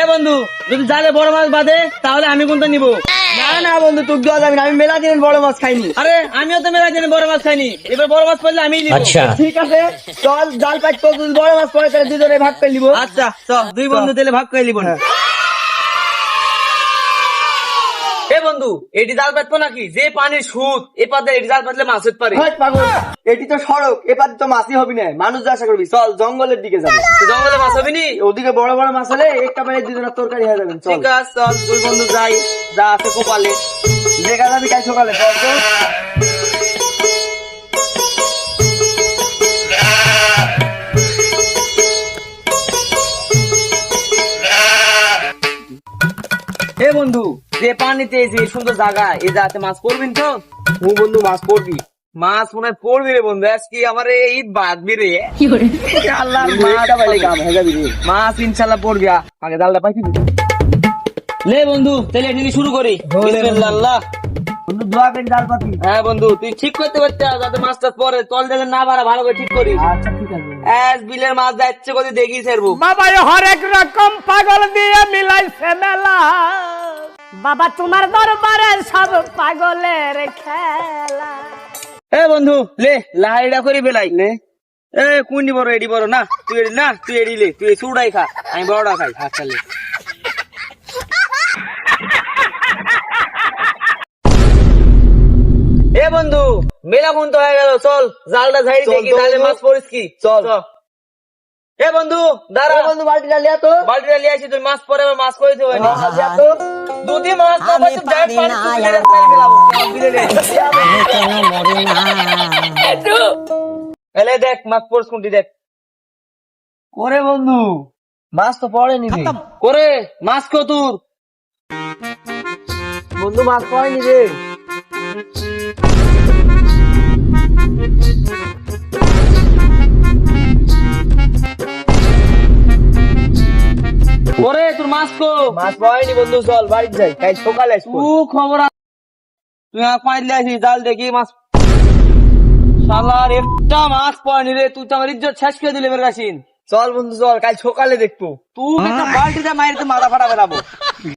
এ বন্ধু যদি জালে বড় মাছ বাঁধে তাহলে আমি কোনটা নিবো? না না বন্ধু তুই দেওয়া যাবে না। আমি মেলা দিন বড় মাছ খাইনি। আরে আমিও তো মেলা দিনে বড় মাছ খাইনি। এবার বড় মাছ পড়লে আমি আচ্ছা। ঠিক আছে চল জাল পাঁচ বড় মাছ পড়ে তাহলে দুজনে ভাগ করে নিবো। আচ্ছা চল দুই বন্ধু দিলে ভাগ করে নিবো। হ্যাঁ। এ বন্ধু এটি জাল পাতবো নাকি? যে পানির সুদ এ পাতে এটি জাল পাতলে মাছ হতে পারে। হাট পাগল এটি তো সড়ক এপার তো মাছই হবি না। মানুষ যা আশা করবি চল জঙ্গলের দিকে যাবে। তো জঙ্গলে মাছ হবে নি? ওদিকে বড় বড় মাছ হলে একটা পায়ে দুজনের তরকারি হয়ে যাবেন চল। ঠিক আছে চল। দুই বন্ধু যাই। যা আছে কোপালে। দেখা যাবি কাল সকালে চল তো। এ বন্ধু যে পানিতে যে সুন্দর জায়গা এই জায়গাতে মাছ পড়বিন তো? ও বন্ধু মাছ পড়বি। মাছ মনে হয় পড়বি রে বন্ধু আজকে আমার এই ঈদ বাঁধবি রে। আল্লাহ। মাছ ইনশাল্লাহ পড়বি আগে জালটা পাইছি লে বন্ধু তাহলে এটি শুরু করি। আল্লাহ। বন্ধু। দোয়া করে জাল পাতি। হ্যাঁ বন্ধু তুই ঠিক করতে পারতে যাতে মাছটা পরে তল দিলে না বাড়া ভালো করে ঠিক করিস। আচ্ছা ঠিক আছে। বিলের মাছ যাচ্ছে কোথায় দেখি সেরবু বাবা এ হরেক রকম পাগল দিয়ে মিলাইছে মেলা। বাবা তোমার দরবারে সব পাগলের খেলা। এ বন্ধু লে লাহাইডা করি বেলাই। লে। এ কুন্ডি বড় এডি বড় না তুই এডি না তুই এডি লে তুই চুড়াই খা আমি বড়টা খাই আচ্ছা লে। এ বন্ধু মেলা কোন তো হয়ে গেল চল জালটা ঝাড়ি চল দেখি তাহলে মাছ পড়িস কি? চল। এ বন্ধু দাঁড়া। বন্ধু বালতিটা লিয়া তো। বালতিটা লিয়ে আসি তুই মাছ পরে মাছ করে দেবো। দুটি মাছ পাচ্ছি ডাইরেক্ট পানি তুলে এলে দেখ মাছ পড়স কোনটি দেখ। করে বন্ধু মাছ তো পড়েনি। রে করে মাছ কতুর বন্ধু মাছ পড়েনি রে। করে তোর মাছ কো মাছ পড়েনি বন্ধু চল বাড়ি যাই। তাই সকালে তু খবর তুই আর পাইলে আসি জাল দেখি মাছ শালার একটা মাছ পাইনি রে তুই তো আমার ইজ্জত শেষ করে দিলে বের কাছিন চল বন্ধু চল কাল সকালে দেখব। তুই বালতিটা মাইরে মাথা ফাটা বেরাবো